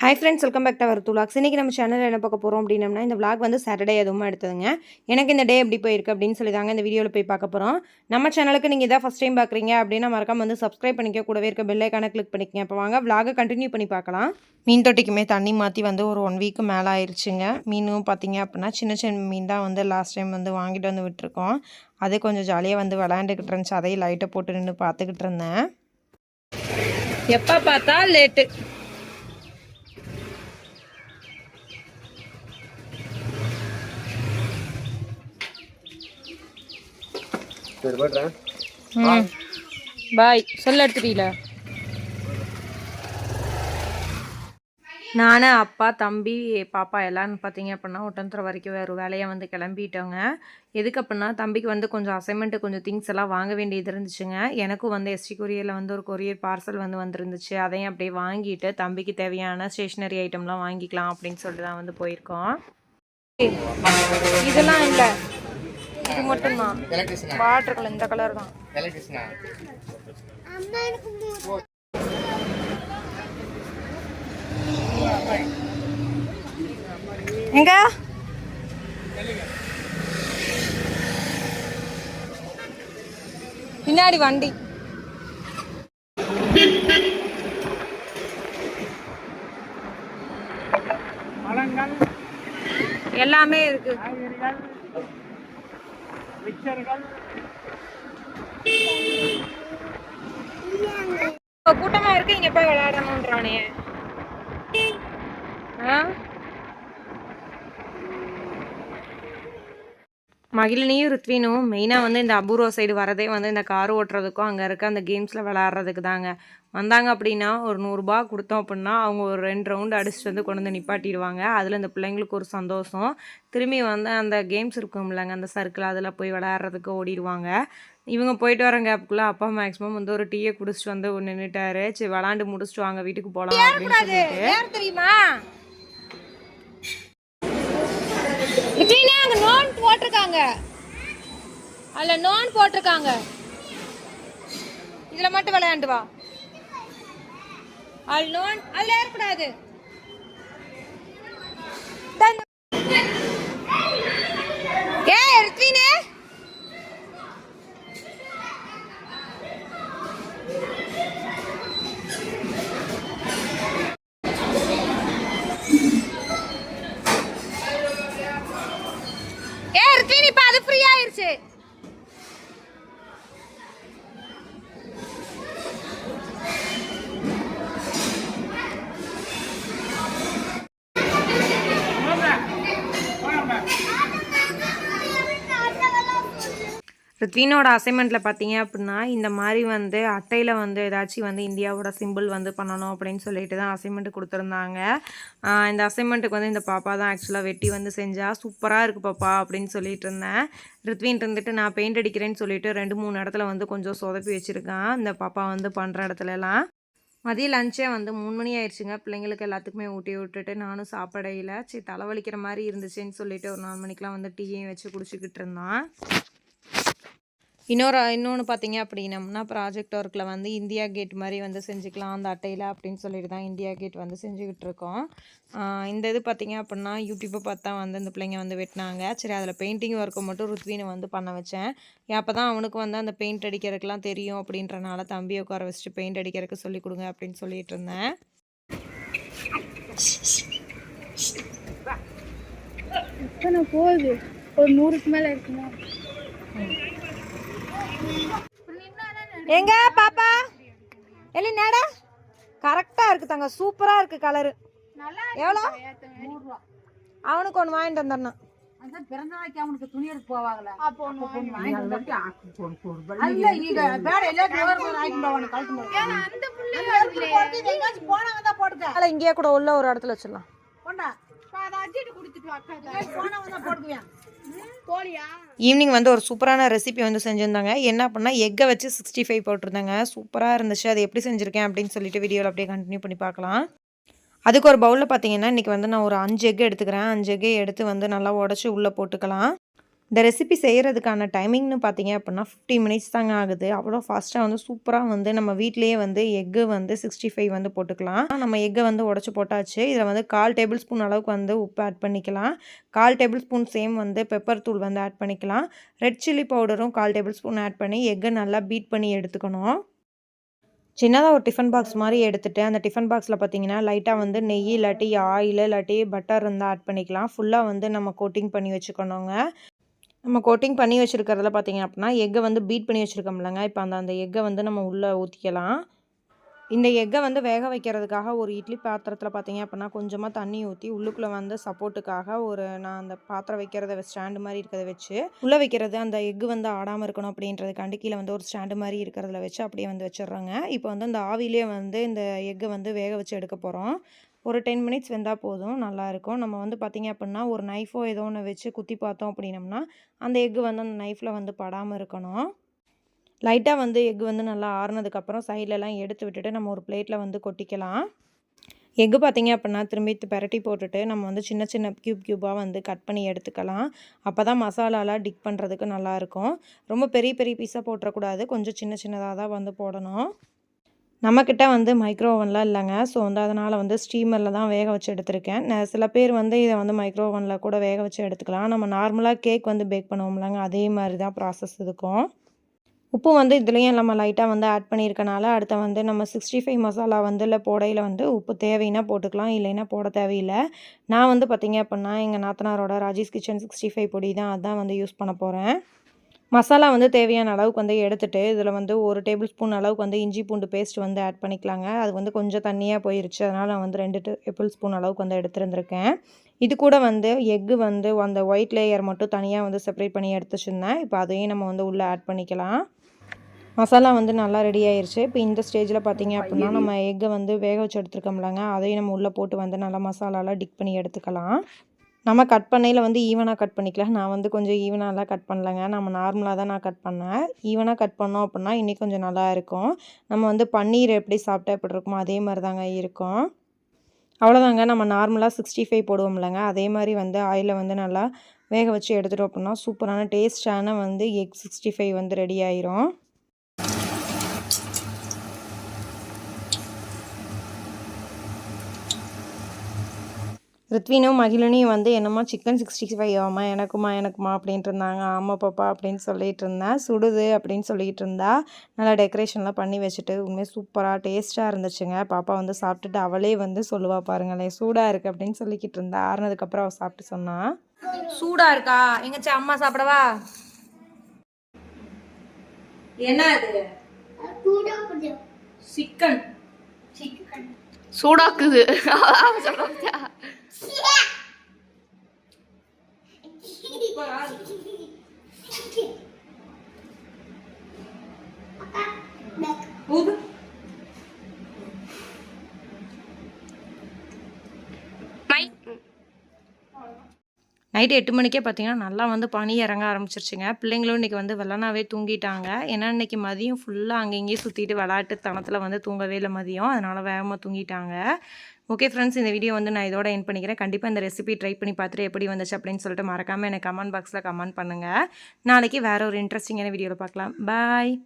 Hi friends welcome back to our துலாக்ஸ் இன்றைக்கி நம்ம சேனலில் என்ன பார்க்க போகிறோம் அப்படின்னம்னா இந்த விளாக் வந்து சாட்டர்டே எதுவும் எடுத்ததுங்க. எனக்கு இந்த டே எப்படி போயிருக்கு அப்படின்னு சொல்லி தாங்க இந்த வீடியோவில் போய் பார்க்க போகிறோம் நம்ம சேனலுக்கு நீங்கள் இதான் ஃபஸ்ட் டைம் பார்க்குறீங்க அப்படின்னா மறக்காம வந்து சப்ஸ்கிரைப் பண்ணிக்க. கூடவே இருக்க பெல்லைக்கான கிளிக் பண்ணிக்கங்க. இப்போ வாங்க vlog கண்டினியூ பண்ணி பார்க்கலாம். மீன் தொட்டிக்குமே தண்ணி மாற்றி வந்து ஒரு ஒன் வீக்கு மேலே ஆயிடுச்சுங்க மீனும் பார்த்தீங்க அப்படின்னா சின்ன சின்ன மீன் தான் வந்து லாஸ்ட் டைம் வந்து வாங்கிட்டு வந்து விட்டுருக்கோம். அது கொஞ்சம் ஜாலியாக வந்து விளையாண்டுக்கிட்டு இருந்துச்சு. அதையும் லைட்டை போட்டு நின்று பார்த்துக்கிட்டு இருந்தேன். எப்போ பார்த்தா லேட்டு ம். பாய் சொல்ல எடுத்துட்டீல நான் அப்பா தம்பி பாப்பா எல்லாரும் பார்த்தீங்க அப்படின்னா ஒட்டந்தர வரைக்கும் வேறு வேலையாக வந்து கிளம்பிட்டோங்க. எதுக்கு அப்படின்னா தம்பிக்கு வந்து கொஞ்சம் அசைன்மெண்ட்டு கொஞ்சம் திங்ஸ் எல்லாம் வாங்க வேண்டியது இருந்துச்சுங்க. எனக்கும் வந்து எஸ்டி கொரியரில் வந்து ஒரு கொரியர் பார்சல் வந்து வந்துருந்துச்சு. அதையும் அப்படியே வாங்கிட்டு தம்பிக்கு தேவையான ஸ்டேஷ்னரி ஐட்டம்லாம் வாங்கிக்கலாம் அப்படின்னு சொல்லிட்டு தான் வந்து போயிருக்கோம். இதெல்லாம் இல்லை. இது மட்டும்தான். எலக்ட்ரிஷனா வாட்டர் கலர் இந்த கலர் தான். எலக்ட்ரிஷனா எங்க? பின்னாடி வண்டி. எல்லாமே இருக்கு. கூட்டமா இருக்கு இங்க போய் விளையாடணும்ன்றானே. மகிழினியும் ருத்வினும் மெயினாக வந்து இந்த அபூர்வ சைடு வரதே வந்து இந்த கார் ஓட்டுறதுக்கும் அங்கே இருக்க அந்த கேம்ஸில் விளாட்றதுக்கு தாங்க வந்தாங்க அப்படின்னா ஒரு நூறுரூபா கொடுத்தோம் அப்படின்னா அவங்க ஒரு ரெண்டு ரவுண்டு அடிச்சுட்டு வந்து கொண்டு வந்து நிப்பாட்டிடுவாங்க. அதில் இந்த பிள்ளைங்களுக்கு ஒரு சந்தோஷம். திரும்பி வந்து அந்த கேம்ஸ் இருக்கும் இல்லைங்க அந்த சர்க்கிள் அதில் போய் விளையாடுறதுக்கு ஓடிடுவாங்க. இவங்க போயிட்டு வர கேப்புக்குள்ளே அப்பா மேக்ஸிமம் வந்து ஒரு டீயை குடிச்சிட்டு வந்து நின்றுட்டாரு சரி விளாண்டு முடிச்சுட்டு வாங்க வீட்டுக்கு போகலாம் அப்படின்னு சொல்லிட்டு. தெரியுமா? அங்க நோன் போட்டிருக்காங்க. அதுல நோன் போட்டிருக்காங்க. இதுல மட்டும் விளையாண்டு வா. அது நோன் அதுல ஏறக்கூடாது ரித்வினோட அசைன்மெண்ட்டில் பார்த்தீங்க அப்படின்னா இந்த மாதிரி வந்து அட்டையில் வந்து ஏதாச்சும் வந்து இந்தியாவோட சிம்பிள் வந்து பண்ணணும் அப்படின்னு சொல்லிட்டு தான் அசைன்மெண்ட் கொடுத்துருந்தாங்க. இந்த அசைன்மெண்ட்டுக்கு வந்து இந்த பாப்பா தான் ஆக்சுவலாக வெட்டி வந்து செஞ்சால் சூப்பராக இருக்குது பாப்பா அப்படின்னு சொல்லிட்டு இருந்தேன். ரித்வின் இருந்துட்டு நான் பெயிண்ட் அடிக்கிறேன்னு சொல்லிட்டு ரெண்டு மூணு இடத்துல வந்து கொஞ்சம் சொதப்பி வச்சுருக்கேன். இந்த பாப்பா வந்து பண்ணுற இடத்துலலாம் மதிய லஞ்சே வந்து மூணு மணி ஆயிடுச்சுங்க. பிள்ளைங்களுக்கு எல்லாத்துக்குமே ஊட்டி விட்டுட்டு நானும் சாப்பிடையில சரி தலைவலிக்கிற மாதிரி இருந்துச்சுன்னு சொல்லிட்டு ஒரு நாலு மணிக்கெலாம் வந்து டீயையும் வச்சு குடிச்சிக்கிட்டு இருந்தான். இன்னொரு இன்னொன்று பார்த்தீங்க அப்படின்னம்னா ப்ராஜெக்ட் ஒர்க்கில் வந்து இந்தியா கேட் மாதிரி வந்து செஞ்சுக்கலாம் அந்த அட்டையில் அப்படின்னு சொல்லிட்டு தான் இந்தியா கேட் வந்து செஞ்சுக்கிட்டு இருக்கோம். இந்த இது பார்த்தீங்க அப்படின்னா யூடியூப்பை பார்த்தா வந்து இந்த பிள்ளைங்க வந்து வெட்டினாங்க. சரி அதில் பெயிண்டிங் ஒர்க்கை மட்டும் ருத்வீனை வந்து பண்ண வச்சேன். அப்போ தான் அவனுக்கு வந்து அந்த பெயிண்ட் அடிக்கிறதுக்கெலாம் தெரியும் அப்படின்றனால தம்பியை உட்கார வச்சுட்டு பெயிண்ட் அடிக்கிறதுக்கு சொல்லி கொடுங்க அப்படின்னு சொல்லிட்டு இருந்தேன். எத்தனை போகுது? ஒரு நூறுக்கு மேலே இருக்குமா? எங்க பாப்பா? எலி நேடா. கரெக்டா இருக்கு தங்க. சூப்பரா இருக்கு கலரு எவ்வளோ? அவனுக்கு ஒன்று வாங்கிட்டு வந்துடணும். பிறந்த நாளைக்கு அவனுக்கு துணி எடுத்து போவாங்களே. இங்கேயே கூட உள்ள ஒரு இடத்துல வச்சிடலாம். ஒன்றா ஈவினிங் வந்து ஒரு சூப்பரான ரெசிபி வந்து செஞ்சுருந்தாங்க. என்ன பண்ணால் எக்கை வச்சு சிக்ஸ்டி ஃபைவ் போட்டிருந்தாங்க. சூப்பராக இருந்துச்சு. அது எப்படி செஞ்சுருக்கேன் அப்படின்னு சொல்லிட்டு வீடியோவில் அப்படியே கண்டினியூ பண்ணி பார்க்கலாம். அதுக்கு ஒரு பவுலில் பார்த்தீங்கன்னா இன்றைக்கி வந்து நான் ஒரு அஞ்சு எக் எடுத்துக்கிறேன். அஞ்சு எக்கை எடுத்து வந்து நல்லா உடச்சி உள்ளே போட்டுக்கலாம். இந்த ரெசிபி செய்கிறதுக்கான டைமிங்னு பார்த்தீங்க அப்படின்னா ஃபிஃப்டி மினிட்ஸ் தாங்க ஆகுது. அவ்வளோ ஃபாஸ்ட்டாக வந்து சூப்பராக வந்து நம்ம வீட்டிலேயே வந்து எக்கு வந்து சிக்ஸ்டி ஃபைவ் வந்து போட்டுக்கலாம். நம்ம எக்கை வந்து உடச்சி போட்டாச்சு. இதில் வந்து கால் டேபிள் ஸ்பூன் அளவுக்கு வந்து உப்பு ஆட் பண்ணிக்கலாம். கால் டேபிள் ஸ்பூன் சேம் வந்து பெப்பர் தூள் வந்து ஆட் பண்ணிக்கலாம். ரெட் சில்லி பவுடரும் கால் டேபிள் ஸ்பூன் ஆட் பண்ணி எக்கை நல்லா பீட் பண்ணி எடுத்துக்கணும். சின்னதாக ஒரு டிஃபன் பாக்ஸ் மாதிரி எடுத்துகிட்டு அந்த டிஃபன் பாக்ஸில் பார்த்தீங்கன்னா லைட்டாக வந்து நெய் இல்லாட்டி ஆயில் இல்லாட்டி பட்டர் இருந்தால் ஆட் பண்ணிக்கலாம். ஃபுல்லாக வந்து நம்ம கோட்டிங் பண்ணி வச்சுக்கணுங்க. நம்ம கோட்டிங் பண்ணி வச்சுருக்கிறதுல பார்த்தீங்க அப்படின்னா எக்கை வந்து பீட் பண்ணி வச்சுருக்கோம்லங்க. இப்போ அந்த அந்த எக்கை வந்து நம்ம உள்ளே ஊற்றிக்கலாம் இந்த எக்கை வந்து வேக வைக்கிறதுக்காக ஒரு இட்லி பாத்திரத்தில் பார்த்தீங்க அப்படின்னா கொஞ்சமாக தண்ணி ஊற்றி உள்ளுக்குள்ளே வந்து சப்போர்ட்டுக்காக ஒரு நான் அந்த பாத்திரம் வைக்கிறத ஸ்டாண்டு மாதிரி இருக்கிறத வச்சு உள்ளே வைக்கிறது அந்த எக்கு வந்து ஆடாமல் இருக்கணும் அப்படின்றதுக்காண்டி கீழே வந்து ஒரு ஸ்டாண்டு மாதிரி இருக்கிறதுல வச்சு அப்படியே வந்து வச்சிடுறோங்க. இப்போ வந்து அந்த ஆவிலே வந்து இந்த எக்கை வந்து வேக வச்சு எடுக்க போகிறோம் ஒரு டென் மினிட்ஸ் வெந்தால் போதும் நல்லாயிருக்கும் நம்ம வந்து பார்த்திங்க அப்படின்னா ஒரு நைஃபோ ஏதோ ஒன்று வச்சு குத்தி பார்த்தோம் அப்படின்னம்னா அந்த எக்கு வந்து அந்த நைஃப்பில் வந்து படாமல் இருக்கணும். லைட்டாக வந்து எக் வந்து நல்லா ஆறுனதுக்கப்புறம் சைட்லலாம் எடுத்து விட்டுட்டு நம்ம ஒரு பிளேட்டில் வந்து கொட்டிக்கலாம். எக்கு பார்த்தீங்க அப்படின்னா திரும்பி பெரட்டி போட்டுட்டு நம்ம வந்து சின்ன சின்ன க்யூப் க்யூபாக வந்து கட் பண்ணி எடுத்துக்கலாம். அப்போ தான் மசாலாலாம் டிக் பண்ணுறதுக்கு நல்லாயிருக்கும் ரொம்ப பெரிய பெரிய பீஸாக போட்டுறக்கூடாது. கொஞ்சம் சின்ன சின்னதாக தான் வந்து போடணும். நம்மக்கிட்ட வந்து மைக்ரோ ஓவன்லாம் இல்லைங்க. ஸோ வந்து அதனால் வந்து ஸ்டீமரில் தான் வேக வச்சு எடுத்திருக்கேன். சில பேர் வந்து இதை வந்து மைக்ரோ ஓவனில் கூட வேக வச்சு எடுத்துக்கலாம். நம்ம நார்மலாக கேக் வந்து பேக் பண்ணுவோம்லங்க. அதே மாதிரி தான் ப்ராசஸ் இருக்கும் உப்பு வந்து இதுலேயும் நம்ம லைட்டாக வந்து ஆட் பண்ணியிருக்கனால அடுத்த வந்து நம்ம சிக்ஸ்டி ஃபைவ் மசாலா வந்து இல்லை போடையில் வந்து உப்பு தேவைன்னா போட்டுக்கலாம். இல்லைன்னா போட தேவையில்லை. நான் வந்து பார்த்திங்க அப்படின்னா எங்கள் நாத்தனாரோட ராஜேஷ் கிச்சன் சிக்ஸ்டி ஃபைவ் பொடி தான். அதான் வந்து யூஸ் பண்ண போகிறேன் மசாலா வந்து தேவையான அளவுக்கு வந்து எடுத்துட்டு இதில் வந்து ஒரு டேபிள் ஸ்பூன் அளவுக்கு வந்து இஞ்சி பூண்டு பேஸ்ட் வந்து ஆட் பண்ணிக்கலாங்க. அது வந்து கொஞ்சம் தண்ணியாக போயிருச்சு. அதனால் நான் வந்து ரெண்டு டேபிள் ஸ்பூன் அளவுக்கு வந்து எடுத்துருந்துருக்கேன். இது கூட வந்து எக்கு வந்து அந்த ஒயிட் லேயர் மட்டும் தனியாக வந்து செப்பரேட் பண்ணி எடுத்து வச்சுருந்தேன் இப்போ அதையும் நம்ம வந்து உள்ளே ஆட் பண்ணிக்கலாம். மசாலா வந்து நல்லா ரெடி ஆயிருச்சு. இப்போ இந்த ஸ்டேஜில் பார்த்தீங்க அப்படின்னா நம்ம எக்கை வந்து வேக வச்சு எடுத்துருக்கோம்லங்க. அதையும் நம்ம உள்ளே போட்டு வந்து நல்லா மசாலாலாம் டிக் பண்ணி எடுத்துக்கலாம். நம்ம கட் பண்ணையில் வந்து ஈவனாக கட் பண்ணிக்கலாம் நான் வந்து கொஞ்சம் ஈவனாலாம் கட் பண்ணலங்க. நம்ம நார்மலாக தான் நான் கட் பண்ணேன். ஈவனாக கட் பண்ணோம் அப்படின்னா இன்னும் கொஞ்சம் நல்லா இருக்கும். நம்ம வந்து பன்னீர் எப்படி சாப்பிட்டா எப்படி இருக்குமோ அதே மாதிரி தாங்க இருக்கும். அவ்வளோதாங்க நம்ம நார்மலாக சிக்ஸ்டி ஃபைவ் போடுவோம்லங்க. அதே மாதிரி வந்து ஆயிலில் வந்து நல்லா வேக வச்சு எடுத்துகிட்டோம் அப்படின்னா சூப்பரான டேஸ்டான வந்து எக் சிக்ஸ்டி ஃபைவ் வந்து ரெடி ஆயிரும். ரித்வினும் மகிழனையும் வந்து என்னம்மா சிக்கன் சிக்ஸ்டி ஃபைவ் ஆமா எனக்குமா எனக்குமா அப்படின்ட்டு இருந்தாங்க ஆமாம் பாப்பா அப்படின்னு சொல்லிட்டு இருந்தேன் சுடுது அப்படின்னு சொல்லிட்டு இருந்தா நல்லா டெக்கரேஷன்லாம் பண்ணி வச்சுட்டு உண்மையாக சூப்பராக டேஸ்ட்டாக இருந்துச்சுங்க. பாப்பா வந்து சாப்பிட்டுட்டு அவளே வந்து சொல்லுவா பாருங்களேன் சூடாக இருக்குது அப்படின்னு சொல்லிக்கிட்டு இருந்தா ஆறுனதுக்கப்புறம் அவள் சாப்பிட்டு சொன்னா சூடா இருக்கா? எங்கச்சி அம்மா சாப்பிடவா? என்ன அது சிக்கன். சூடாக்குது. 이거야. 아까 맥. 오븐? நைட்டு எட்டு மணிக்கே பார்த்தீங்கன்னா நல்லா வந்து பனி இறங்க ஆரம்பிச்சிருச்சுங்க. பிள்ளைங்களும் இன்றைக்கி வந்து வெள்ளனாவே தூங்கிட்டாங்க. ஏன்னா இன்றைக்கி மதியம் ஃபுல்லாக அங்கேயும் இங்கேயும் சுற்றிட்டு விளாட்டு தனத்தில் வந்து தூங்கவே இல்லை மதியம். அதனால் வேகமாக தூங்கிட்டாங்க. ஓகே ஃப்ரெண்ட்ஸ் இந்த வீடியோ வந்து நான் இதோட என் பண்ணிக்கிறேன். கண்டிப்பாக இந்த ரெசிபி ட்ரை பண்ணி பார்த்துட்டு எப்படி வந்துச்சு அப்படின்னு சொல்லிட்டு மறக்காமல் எனக்கு கமெண்ட் பாக்ஸில் கமெண்ட் பண்ணுங்கள் நாளைக்கு வேறு ஒரு இன்ட்ரெஸ்டிங்கான வீடியோவில் பார்க்கலாம். பாய்